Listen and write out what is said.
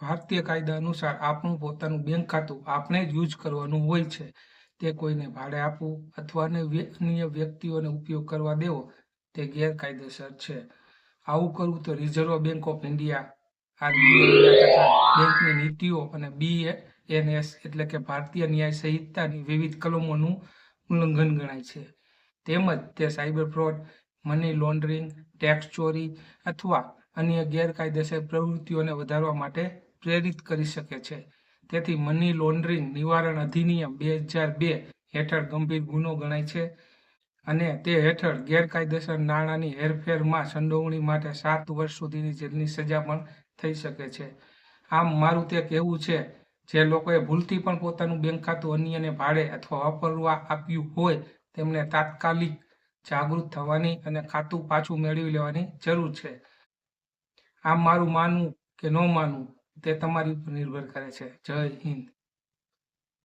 ભારતીય કાયદા અનુસાર આપણું પોતાનું બેંક ખાતું આપણે જ યુઝ કરવાનું હોય છે. તે કોઈને ભાડે આપવું અથવા અન્ય વ્ય- વ્યક્તિઓને ઉપયોગ કરવા દેવો તે ગેરકાયદેસર છે. આવું કરવું તો Reserve Bank of India RBI તથા બેંકની નીતિઓ અને બીએનએસ એટલે કે ભારતીય ન્યાય સંહિતાની વિવિધ કલમોનું ઉલ્લંઘન ગણાય છે. તેમજ તે cyber fraud money laundering tax ચોરી અથવા અન્ય ગેરકાયદેસર પ્રવૃત્તિઓને વધારવા માટે પ્રેરિત કરી શકે છે. તેથી મની લોન્ડરિંગ નિવારણ અધિનિયમ બે હજાર બે હેઠળ ગંભીર ગુનો ગણાય છે અને તે હેઠળ ગેરકાયદેસર નાણાંની હેરફેરમાં સંડોવણી માટે સાત વર્ષ સુધીની જેલની સજા પણ થઈ શકે છે. આમ મારું તે કહેવું છે, જે લોકોએ ભૂલથી પણ પોતાનું બેંક ખાતું અન્યને ભાડે અથવા વાપરવા આપ્યું હોય તેમને તાત્કાલિક જાગૃત થવાની અને ખાતું પાછું મેળવી લેવાની જરૂર છે. આમ મારું માનવું કે ન માનવું તે તમારી ઉપર નિર્ભર કરે છે. જય હિન્દ.